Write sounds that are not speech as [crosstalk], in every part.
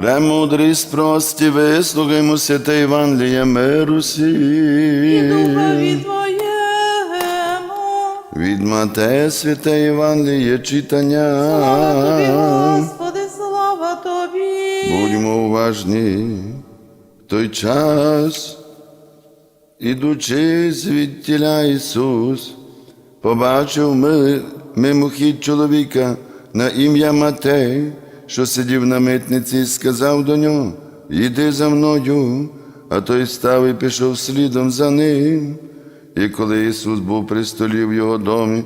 Премудрість прості, вислухаймо святе Євангеліє миру і духові Твоєму. Від Матея святе Євангеліє читання. Слава Тобі, Господи, слава Тобі. Будьмо уважні в той час, ідучи звідтіля Ісус, побачив ми, мимохід чоловіка на ім'я Матей, що сидів на митниці, і сказав до нього: Іди за мною, а той став і пішов слідом за ним. І коли Ісус був при столі в його домі,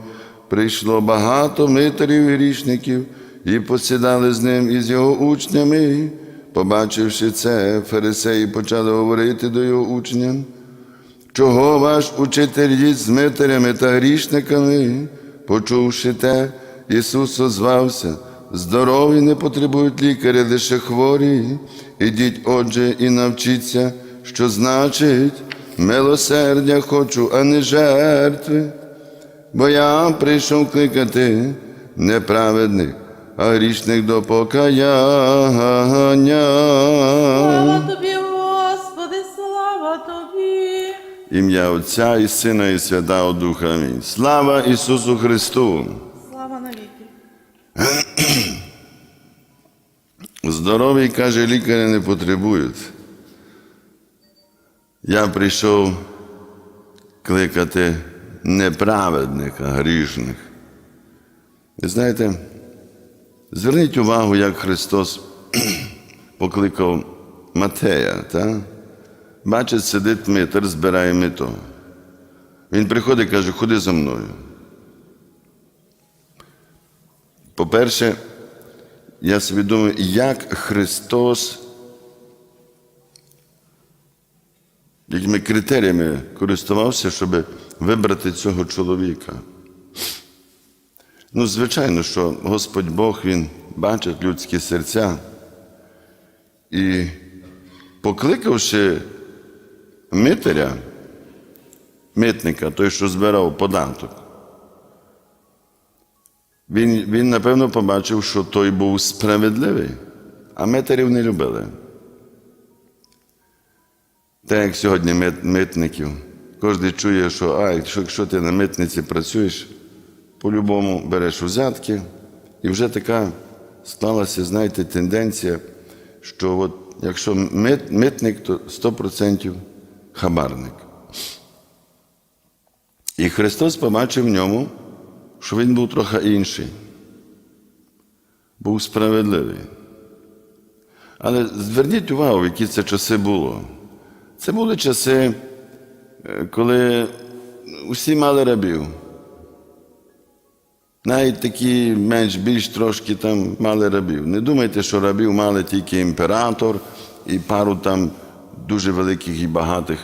прийшло багато митарів і грішників, і посідали з ним і з його учнями. Побачивши це, фарисеї почали говорити до його учням. Чого ваш учитель їсть з митарями та грішниками? Почувши те, Ісус озвався, здорові не потребують лікаря, лише хворі. Ідіть, отже, і навчіться, що значить милосердя хочу, а не жертви. Бо я прийшов кликати неправедних, а грішних до покаяння. Слава Тобі, Господи, слава Тобі. Ім'я Отця і Сина, і Святого Духа. Амінь. Слава Ісусу Христу! Слава навіки. Здорові, каже, лікаря не потребують. Я прийшов кликати неправедних, а грішних. І знаєте, зверніть увагу, як Христос [clears throat] покликав Матея. Та? Бачить, сидить митер, збирає мито. Він приходить і каже, ходи за мною. По-перше, я собі думаю, як Христос, якими критеріями користувався, щоб вибрати цього чоловіка. Ну, звичайно, що Господь Бог Він бачить людські серця і, покликавши митаря, митника, той, що збирав податок, він, він, напевно, побачив, що той був справедливий, а метарів не любили. Так як сьогодні мит, митників, кожен чує, що а, якщо, якщо ти на митниці працюєш, по-любому береш взятки, і вже така склалася, знаєте, тенденція, що от, якщо мит, митник, то 100% хабарник. І Христос побачив в ньому, що він був трохи інший, був справедливий. Але зверніть увагу, в які це часи було. Це були часи, е, коли усі мали рабів. Навіть такі менш більш трошки там мали рабів. Не думайте, що рабів мали тільки імператор і пару там дуже великих і багатих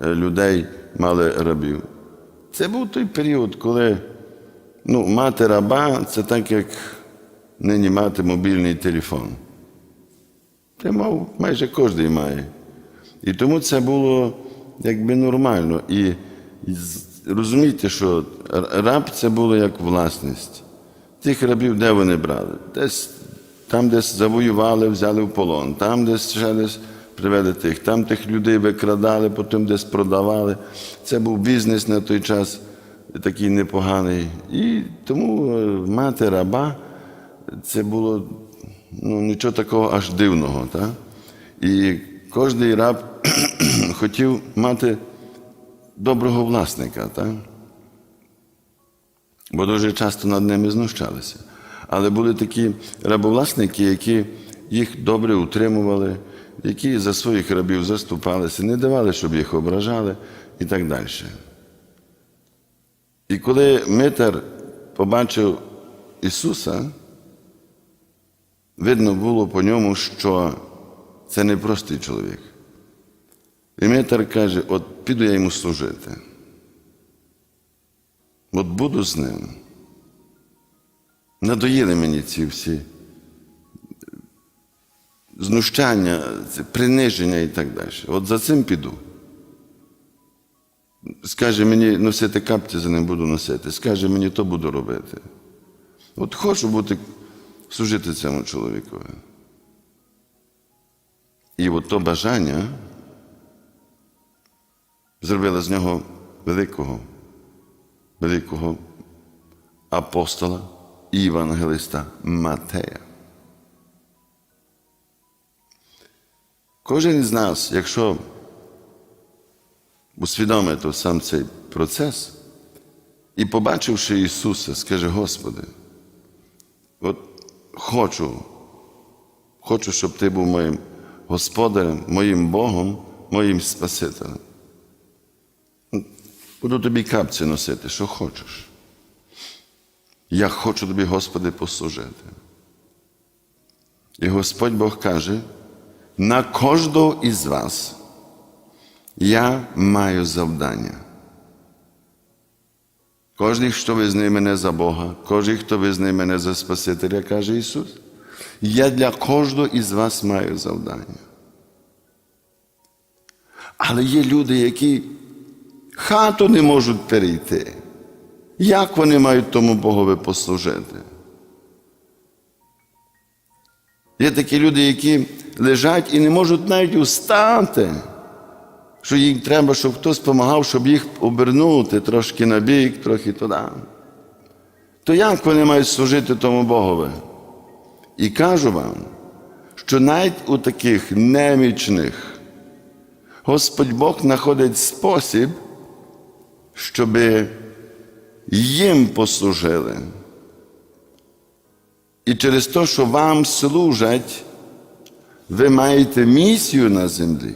е, людей мали рабів. Це був той період, коли ну, мати раба це так, як нині мати мобільний телефон. Це мав майже кожен має. І тому це було якби нормально. І, і розумійте, що раб це було як власність. Тих рабів де вони брали? Десь там, десь завоювали, взяли в полон, там десь ще десь привели тих, там тих людей викрадали, потім десь продавали. Це був бізнес на той час такий непоганий. І тому е, мати раба це було ну, нічого такого аж дивного. Так? І кожен раб [clears throat] хотів мати доброго власника, так? бо дуже часто над ними знущалися. Але були такі рабовласники, які їх добре утримували, які за своїх рабів заступалися, не давали, щоб їх ображали і так далі. І коли Митер побачив Ісуса, видно було по ньому, що це не простий чоловік. І Митер каже: от піду я йому служити. От буду з ним. Надоїли мені ці всі знущання, приниження і так далі. От за цим піду. Скаже мені носити капці, за ним буду носити. Скаже мені, то буду робити. От хочу бути служити цьому чоловікові. І от то бажання зробило з нього великого, великого апостола і євангелиста Матея. Кожен із нас, якщо усвідомити сам цей процес і побачивши Ісуса, скаже, Господи, от хочу, хочу, щоб Ти був моїм Господарем, моїм Богом, моїм Спасителем. Буду тобі капці носити, що хочеш. Я хочу тобі, Господи, послужити. І Господь Бог каже, на кожного із вас я маю завдання. Кожен, хто визнає мене за Бога, кожен, хто визнає мене за Спасителя, каже Ісус, я для кожного із вас маю завдання. Але є люди, які хату не можуть перейти. Як вони мають тому Богові послужити? Є такі люди, які лежать і не можуть навіть устати, що їм треба, щоб хтось допомагав, щоб їх обернути трошки на бік, трохи туди. То як вони мають служити тому Богові? І кажу вам, що навіть у таких немічних Господь Бог знаходить спосіб, щоб їм послужили. І через те, що вам служать, ви маєте місію на землі.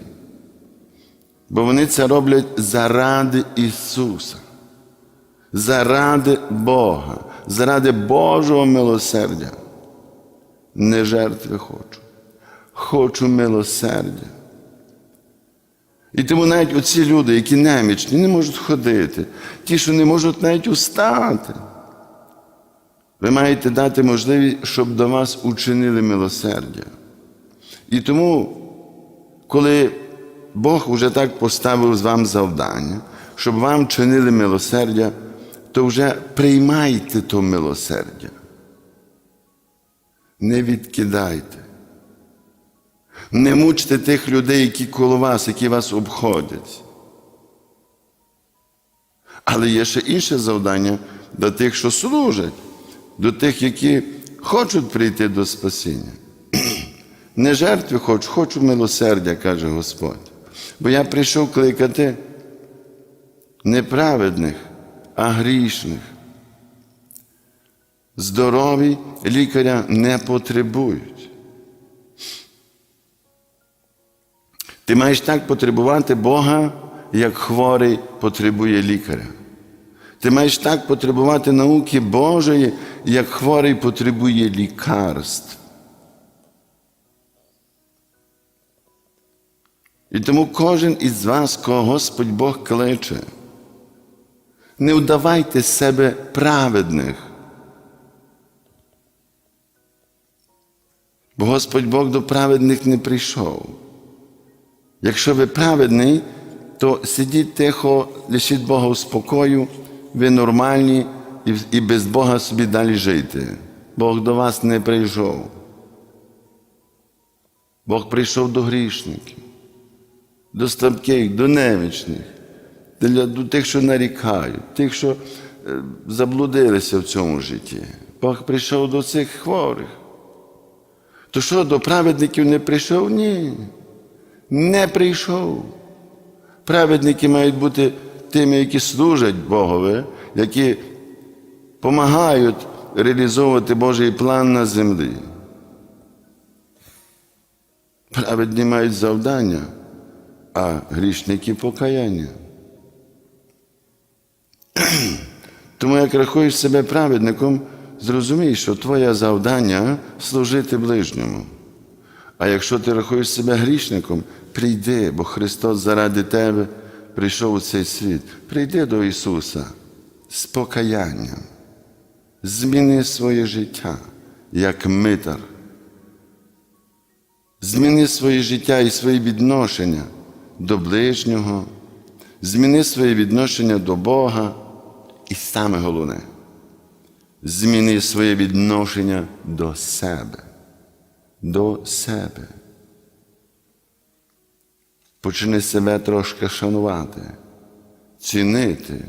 Бо вони це роблять заради Ісуса, заради Бога, заради Божого милосердя. Не жертви хочу, хочу милосердя. І тому навіть оці люди, які немічні, не можуть ходити, ті, що не можуть навіть устати. Ви маєте дати можливість, щоб до вас учинили милосердя. І тому, коли Бог вже так поставив з вам завдання, щоб вам чинили милосердя, то вже приймайте то милосердя. Не відкидайте. Не мучте тих людей, які коло вас, які вас обходять. Але є ще інше завдання до тих, що служать, до тих, які хочуть прийти до спасіння. [clears throat] Не жертви хочу, хочу милосердя, каже Господь. Бо я прийшов кликати не праведних, а грішних. Здорові лікаря не потребують. Ти маєш так потребувати Бога, як хворий потребує лікаря. Ти маєш так потребувати науки Божої, як хворий потребує лікарств. І тому кожен із вас, кого Господь Бог кличе, не вдавайте себе праведних. Бо Господь Бог до праведних не прийшов. Якщо ви праведний, то сидіть тихо, лишіть Бога у спокою, ви нормальні і без Бога собі далі жити. Бог до вас не прийшов. Бог прийшов до грішників, до слабких, до немічних, до тих, що нарікають, тих, що е, заблудилися в цьому житті. Бог прийшов до цих хворих. То що до праведників не прийшов? Ні. Не прийшов. Праведники мають бути тими, які служать Богові, які допомагають реалізовувати Божий план на землі. Праведні мають завдання, а грішники покаяння. [clears throat] Тому як рахуєш себе праведником, зрозумій, що твоє завдання служити ближньому. А якщо ти рахуєш себе грішником, прийди, бо Христос заради тебе прийшов у цей світ. Прийди до Ісуса з покаянням. Зміни своє життя як митар. Зміни своє життя і свої відношення до ближнього, зміни своє відношення до Бога. І саме головне, зміни своє відношення до себе. До себе. Почни себе трошки шанувати, цінити,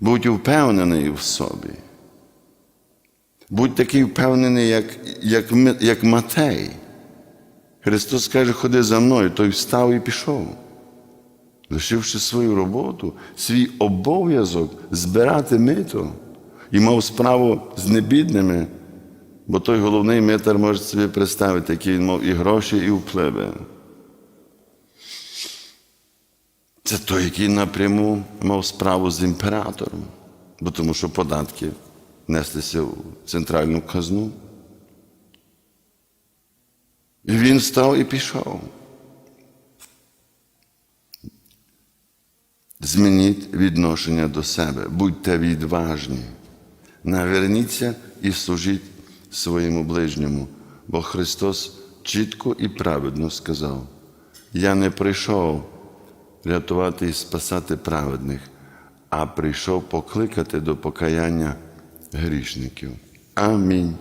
будь впевнений в собі. Будь такий впевнений, як, як, як Матей. Христос каже, ходи за мною, той встав і пішов, лишивши свою роботу, свій обов'язок збирати мито і мав справу з небідними, бо той головний митар може собі представити, який він мав і гроші, і впливи. Це той, який напряму мав справу з імператором, бо тому що податки неслися в центральну казну. І він став і пішов. Змініть відношення до себе, будьте відважні, наверніться і служіть своєму ближньому, бо Христос чітко і праведно сказав: Я не прийшов рятувати і спасати праведних, а прийшов покликати до покаяння грішників. Амінь.